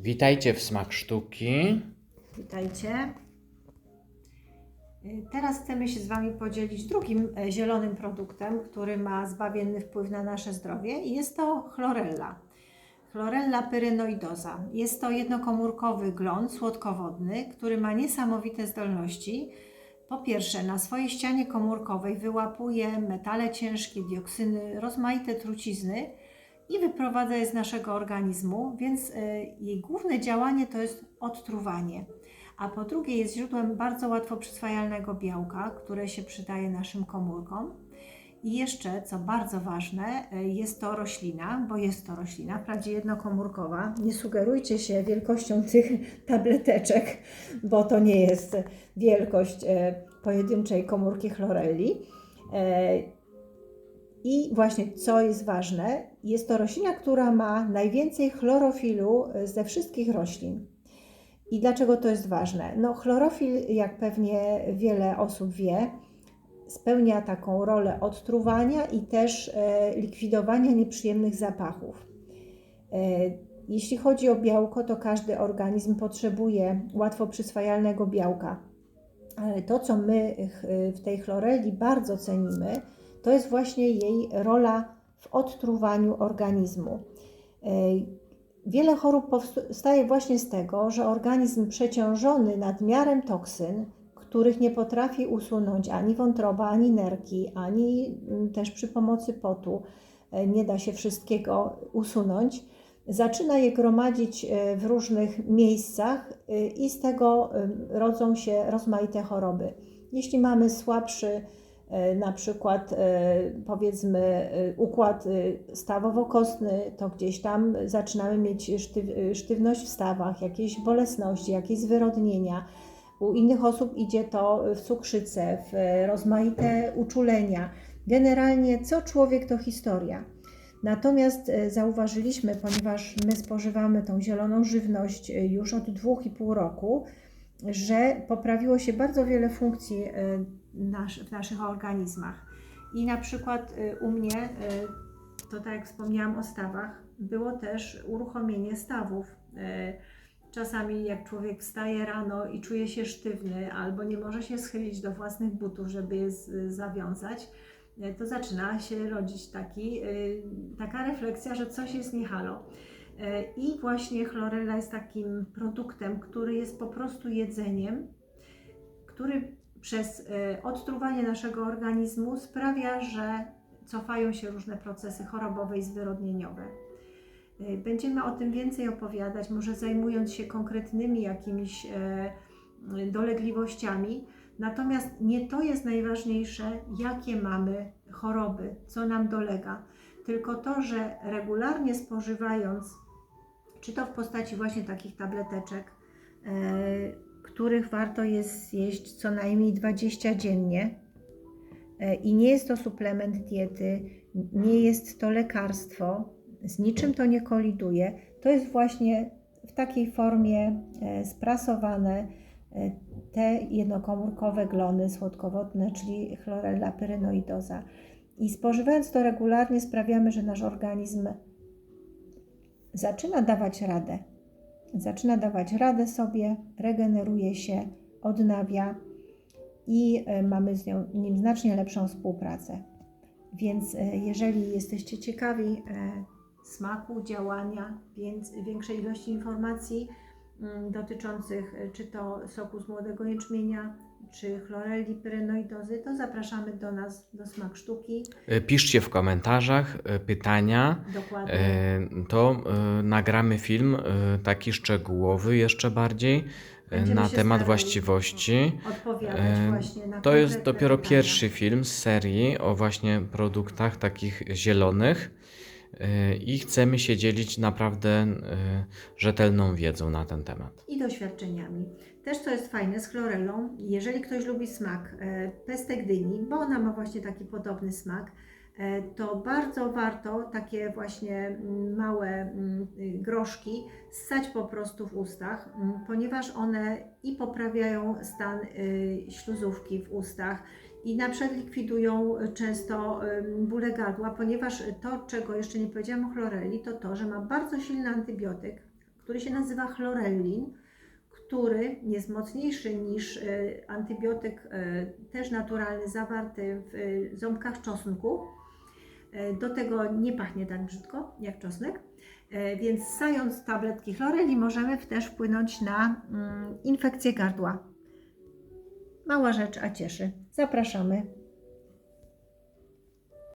Witajcie w Smak Sztuki. Witajcie. Y, Teraz chcemy się z Wami podzielić drugim e, zielonym produktem, który ma zbawienny wpływ na nasze zdrowie i jest to chlorella. Chlorella pyrenoidoza. Jest to jednokomórkowy glon słodkowodny, który ma niesamowite zdolności. Po pierwsze, na swojej ścianie komórkowej wyłapuje metale ciężkie, dioksyny, rozmaite trucizny i wyprowadza je z naszego organizmu, więc y, jej główne działanie to jest odtruwanie. A po drugie jest źródłem bardzo łatwo przyswajalnego białka, które się przydaje naszym komórkom. I jeszcze, co bardzo ważne, y, jest to roślina, bo jest to roślina, wprawdzie jednokomórkowa. Nie sugerujcie się wielkością tych tableteczek, bo to nie jest wielkość y, pojedynczej komórki chlorelli. I właśnie co jest ważne, jest to roślina, która ma najwięcej chlorofilu e, ze wszystkich roślin. I dlaczego to jest ważne? No, chlorofil, jak pewnie wiele osób wie, spełnia taką rolę odtruwania i też e, likwidowania nieprzyjemnych zapachów. E, jeśli chodzi o białko, to każdy organizm potrzebuje łatwo przyswajalnego białka. Ale to, co my w tej chlorelli bardzo cenimy, to jest właśnie jej rola w odtruwaniu organizmu. E, Wiele chorób powstaje właśnie z tego, że organizm przeciążony nadmiarem toksyn, których nie potrafi usunąć ani wątroba, ani nerki, ani mm, też przy pomocy potu, e, nie da się wszystkiego usunąć, zaczyna je gromadzić e, w różnych miejscach i z tego rodzą się rozmaite choroby. Jeśli mamy słabszy na przykład e, powiedzmy e, układ e, stawowo-kostny, to gdzieś tam zaczynamy mieć sztyw, e, sztywność w stawach, jakieś bolesności, jakieś zwyrodnienia. U innych osób idzie to w cukrzycę, w e, rozmaite uczulenia. Generalnie co człowiek to historia. Natomiast e, zauważyliśmy, ponieważ my spożywamy tą zieloną żywność e, już od 2,5 roku, że poprawiło się bardzo wiele funkcji e, nasz, w naszych organizmach. I na przykład e, u mnie, e, to tak jak wspomniałam o stawach, było też uruchomienie stawów. E, Czasami jak człowiek wstaje rano i czuje się sztywny albo nie może się schylić do własnych butów, żeby je zawiązać, to zaczyna się rodzić taki, y, taka refleksja, że coś jest nie halo. E, I właśnie chlorella jest takim produktem, który jest po prostu jedzeniem, który przez e, odtruwanie naszego organizmu sprawia, że cofają się różne procesy chorobowe i zwyrodnieniowe. E, Będziemy o tym więcej opowiadać, może zajmując się konkretnymi jakimiś e, dolegliwościami. Natomiast nie to jest najważniejsze, jakie mamy choroby, co nam dolega, tylko to, że regularnie spożywając, czy to w postaci właśnie takich tableteczek, których warto jest jeść co najmniej 20 dziennie, e, i nie jest to suplement diety, nie jest to lekarstwo, z niczym to nie koliduje. To jest właśnie w takiej formie e, sprasowane e, te jednokomórkowe glony słodkowodne, czyli chlorella pyrenoidoza. I spożywając to regularnie sprawiamy, że nasz organizm zaczyna dawać radę. Zaczyna dawać radę sobie, regeneruje się, odnawia i e, mamy z nią, nim znacznie lepszą współpracę. Więc e, jeżeli jesteście ciekawi e, smaku, działania, więc większej ilości informacji mm, dotyczących czy to soku z młodego jęczmienia, czy chlorelli pyrenoidozy, to zapraszamy do nas do Smak Sztuki. E, Piszcie w komentarzach e, pytania. Dokładnie. E, To nagramy film taki szczegółowy jeszcze bardziej Będziemy na temat właściwości. Odpowiadać właśnie na To jest dopiero pytania. pierwszy film z serii o właśnie produktach takich zielonych i chcemy się dzielić naprawdę rzetelną wiedzą na ten temat. i doświadczeniami. Też co jest fajne z chlorellą, jeżeli ktoś lubi smak e, pestek dyni, bo ona ma właśnie taki podobny smak, e, to bardzo warto takie właśnie mm, małe mm, groszki ssać po prostu w ustach, mm, ponieważ one i poprawiają stan y, śluzówki w ustach i na przykład likwidują często bóle gardła, ponieważ to, czego jeszcze nie powiedziałam o chlorelli, to to, że ma bardzo silny antybiotyk, który się nazywa chlorellin, który jest mocniejszy niż e, antybiotyk e, też naturalny zawarty w e, ząbkach czosnku. Do tego nie pachnie tak brzydko jak czosnek, więc sając tabletki chloreli możemy też wpłynąć na mm, infekcję gardła. Mała rzecz, a cieszy. Zapraszamy.